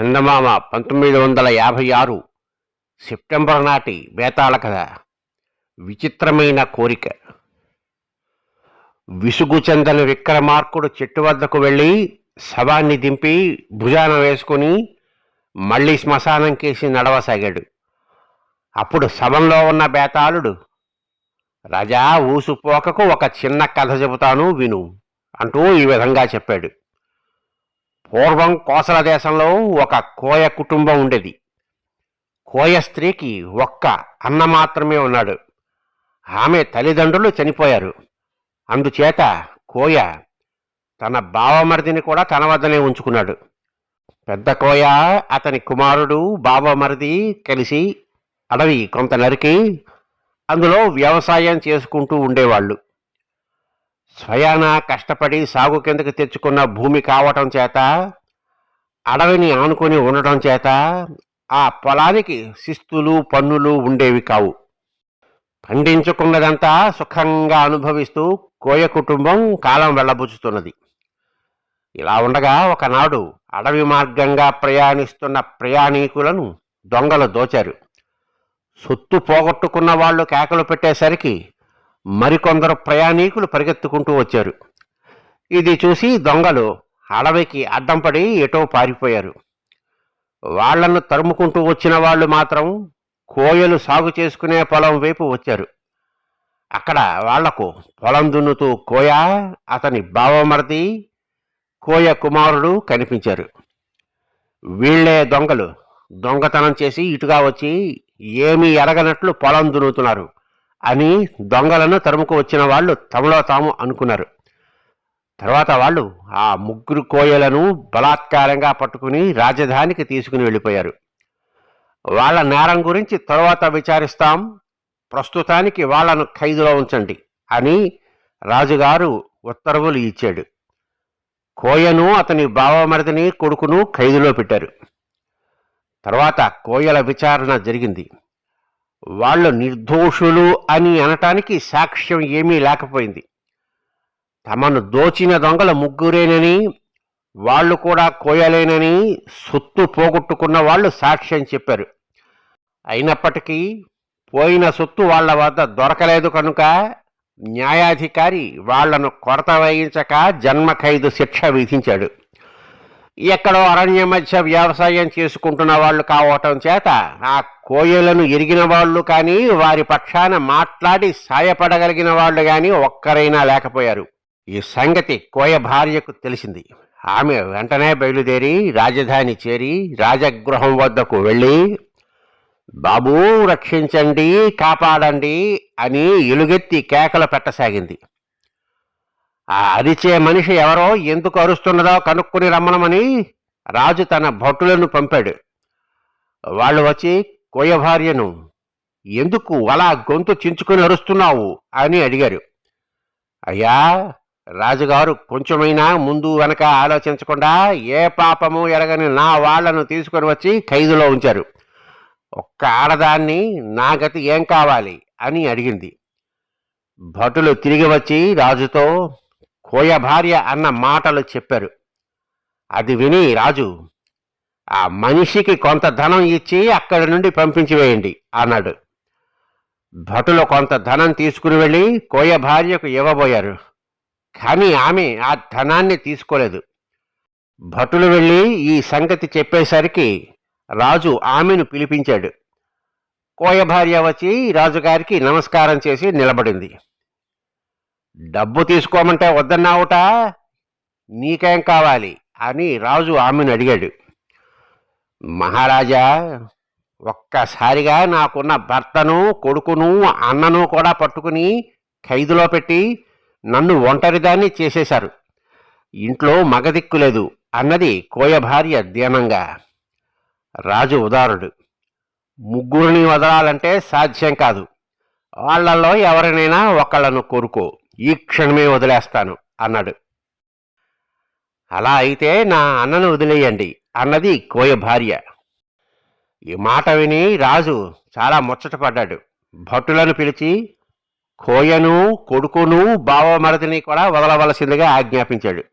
చందమామ పంతొమ్మిది వందల యాభై ఆరు సెప్టెంబర్ నాటి వేతాళ కథ. విచిత్రమైన కోరిక. విసుగు చెందని విక్రమార్కుడు చెట్టు వద్దకు వెళ్ళి శవాన్ని దింపి భుజాన వేసుకుని మళ్ళీ శ్మశానం కేసి నడవసాగాడు. అప్పుడు శవంలో ఉన్న బేతాళుడు రాజా ఊసుపోకకు ఒక చిన్న కథ చెబుతాను విను అంటూ ఈ విధంగా చెప్పాడు. పూర్వం కోసల దేశంలో ఒక కోయ కుటుంబం ఉండేది. కోయ స్త్రీకి ఒక్క అన్న మాత్రమే ఉన్నాడు. ఆమె తల్లిదండ్రులు చనిపోయారు. అందుచేత కోయ తన బావమరిదిని కూడా తన వద్దనే ఉంచుకున్నాడు. పెద్ద కోయ అతని కుమారుడు బావమరిది కలిసి అడవి కొంత నరికి అందులో వ్యవసాయం చేసుకుంటూ ఉండేవాళ్ళు. స్వయాన కష్టపడి సాగు కిందకి తెచ్చుకున్న భూమి కావటం చేత అడవిని ఆనుకొని ఉండటం చేత ఆ పొలానికి శిస్తులు పన్నులు ఉండేవి కావు. పండించుకున్నదంతా సుఖంగా అనుభవిస్తూ కోయ కుటుంబం కాలం వెళ్ళబుచ్చుతున్నది. ఇలా ఉండగా ఒకనాడు అడవి మార్గంగా ప్రయాణిస్తున్న ప్రయాణికులను దొంగలు దోచారు. సొత్తు పోగొట్టుకున్న వాళ్ళు కేకలు పెట్టేసరికి మరికొందరు ప్రయాణికులు పరిగెత్తుకుంటూ వచ్చారు. ఇది చూసి దొంగలు అడవికి అడ్డం పడి ఎటో పారిపోయారు. వాళ్ళను తరుముకుంటూ వచ్చిన వాళ్ళు మాత్రం కోయలు సాగు చేసుకునే పొలం వైపు వచ్చారు. అక్కడ వాళ్ళకు పొలం దున్నుతూ కోయ అతని బావమరిది కోయ కుమారుడు కనిపించారు. వీళ్ళే దొంగలు. దొంగతనం చేసి ఇటుగా వచ్చి ఏమీ ఎరగనట్లు పొలం దున్నుతున్నారు. అని దొంగలను తరుముకు వచ్చిన వాళ్ళు తమలో తాము అనుకున్నారు. తర్వాత వాళ్ళు ఆ ముగ్గురు కోయలను బలాత్కారంగా పట్టుకుని రాజధానికి తీసుకుని వెళ్ళిపోయారు. వాళ్ళ నేరం గురించి తరువాత విచారిస్తాం ప్రస్తుతానికి వాళ్ళను ఖైదులో ఉంచండి అని రాజుగారు ఉత్తర్వులు ఇచ్చాడు. కోయను అతని బావమరిదిని కొడుకును ఖైదులో పెట్టారు. తర్వాత కోయల విచారణ జరిగింది. వాళ్ళు నిర్దోషులు అని అనటానికి సాక్ష్యం ఏమీ లేకపోయింది. తమను దోచిన దొంగల ముగ్గురేనని వాళ్ళు కూడా కోయలేనని సొత్తు పోగొట్టుకున్న వాళ్ళు సాక్ష్యం చెప్పారు. అయినప్పటికీ పోయిన సొత్తు వాళ్ళ వద్ద దొరకలేదు కనుక న్యాయాధికారి వాళ్ళను కొరత వేయించక జన్మ ఖైదు శిక్ష విధించాడు. ఎక్కడో అరణ్య మధ్య వ్యవసాయం చేసుకుంటున్న వాళ్ళు కావటం చేత ఆ కోయలను ఎరిగిన వాళ్ళు కానీ వారి పక్షాన మాట్లాడి సాయపడగలిగిన వాళ్ళు కానీ ఒక్కరైనా లేకపోయారు. ఈ సంగతి కోయ భార్యకు తెలిసింది. ఆమె వెంటనే బయలుదేరి రాజధాని చేరి రాజగృహం వద్దకు వెళ్ళి బాబూ రక్షించండి కాపాడండి అని ఎలుగెత్తి కేకలు పెట్టసాగింది. ఆ అరిచే మనిషి ఎవరో ఎందుకు అరుస్తున్నదో కనుక్కుని రమ్మనమని రాజు తన భటులను పంపాడు. వాళ్ళు వచ్చి కోయ భార్యను ఎందుకు అలా గొంతు చించుకుని అరుస్తున్నావు? అని అడిగారు. అయ్యా రాజుగారు కొంచెమైనా ముందు వెనక ఆలోచించకుండా ఏ పాపము ఎరగని నా వాళ్ళను తీసుకొని వచ్చి ఖైదులో ఉంచారు. ఒక్క ఆడదాన్ని నా గతి ఏం కావాలి? అని అడిగింది. భటులు తిరిగి వచ్చి రాజుతో కోయ భార్య అన్న మాటలు చెప్పారు. అది విని రాజు ఆ మనిషికి కొంత ధనం ఇచ్చి అక్కడి నుండి పంపించి వేయండి అన్నాడు. భటులు కొంత ధనం తీసుకుని వెళ్ళి కోయ భార్యకు ఇవ్వబోయారు. కానీ ఆమె ఆ ధనాన్ని తీసుకోలేదు. భటులు వెళ్ళి ఈ సంగతి చెప్పేసరికి రాజు ఆమెను పిలిపించాడు. కోయ భార్య వచ్చి రాజుగారికి నమస్కారం చేసి నిలబడింది. డబ్బు తీసుకోమంటే వద్దన్నావుట? నీకేం కావాలి? అని రాజు ఆమెను అడిగాడు. మహారాజా ఒక్కసారిగా నాకున్న భర్తను కొడుకును అన్నను కూడా పట్టుకుని ఖైదులో పెట్టి నన్ను ఒంటరిదాన్ని చేసేశారు. ఇంట్లో మగదిక్కులేదు అన్నది కోయ భార్య దీనంగా. రాజు ఉదారుడు. ముగ్గురిని వదలాలంటే సాధ్యం కాదు. వాళ్ళల్లో ఎవరినైనా ఒకళ్ళను కోరుకో. ఈ క్షణమే వదిలేస్తాను అన్నాడు. అలా అయితే నా అన్నను వదిలేయండి అన్నది కోయ భార్య. ఈ మాట విని రాజు చాలా ముచ్చటపడ్డాడు. భటులను పిలిచి కోయను కొడుకును బావమరదిని కూడా వదలవలసిందిగా ఆజ్ఞాపించాడు.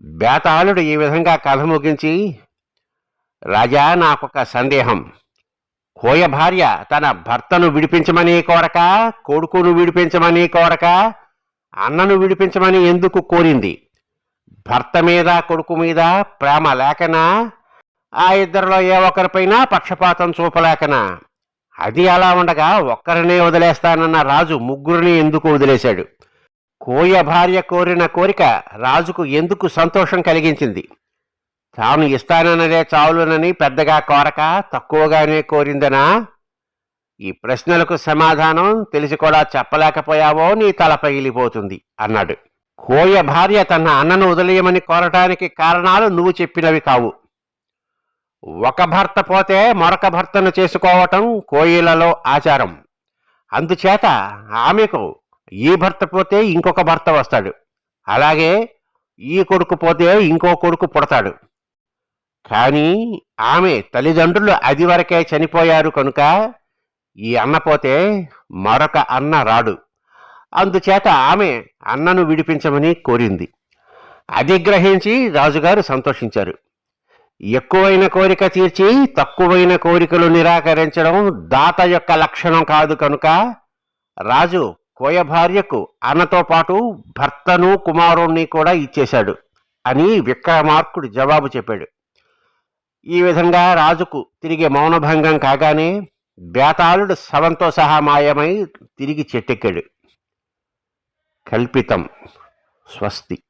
బేతాళుడు ఈ విధంగా కథ ముగించి రాజా నాకొక సందేహం. కోయ భార్య తన భర్తను విడిపించమని కోరక కొడుకును విడిపించమని కోరక అన్నను విడిపించమని ఎందుకు కోరింది? భర్త మీద కొడుకు మీద ప్రేమ లేకనా? ఆ ఇద్దరిలో ఏ ఒక్కరిపైనా పక్షపాతం చూపలేకనా? అది అలా ఉండగా ఒక్కరినే వదిలేస్తానన్న రాజు ముగ్గురిని ఎందుకు వదిలేశాడు? కోయ భార్య కోరిన కోరిక రాజుకు ఎందుకు సంతోషం కలిగించింది? తాను ఇస్తానన్నదే చావులునని పెద్దగా కోరక తక్కువగానే కోరిందనా? ఈ ప్రశ్నలకు సమాధానం తెలిసి కూడా చెప్పలేకపోయావో నీ తల పగిలిపోతుంది అన్నాడు. కోయ భార్య తన అన్నను వదిలేయమని కోరటానికి కారణాలు నువ్వు చెప్పినవి కావు. ఒక భర్త పోతే మరొక భర్తను చేసుకోవటం కోయిలలో ఆచారం. అందుచేత ఆమెకు ఈ భర్త పోతే ఇంకొక భర్త వస్తాడు. అలాగే ఈ కొడుకు పోతే ఇంకో కొడుకు పుడతాడు. కానీ ఆమె తల్లిదండ్రులు అది వరకే చనిపోయారు కనుక ఈ అన్న పోతే మరొక అన్న రాడు. అందుచేత ఆమె అన్నను విడిపించమని కోరింది. అది గ్రహించి రాజుగారు సంతోషించారు. ఎక్కువైన కోరిక తీర్చి తక్కువైన కోరికలు నిరాకరించడం దాత యొక్క లక్షణం కాదు కనుక రాజు కోయ భార్యకు అన్నతో పాటు భర్తను కుమారుణ్ణి కూడా ఇచ్చేశాడు అని విక్రమార్కుడు జవాబు చెప్పాడు. ఈ విధంగా రాజుకు తిరిగి మౌనభంగం కాగానే బేతాళుడు శవంతో సహా మాయమై తిరిగి చెట్టెక్కాడు. కల్పితం. స్వస్తి.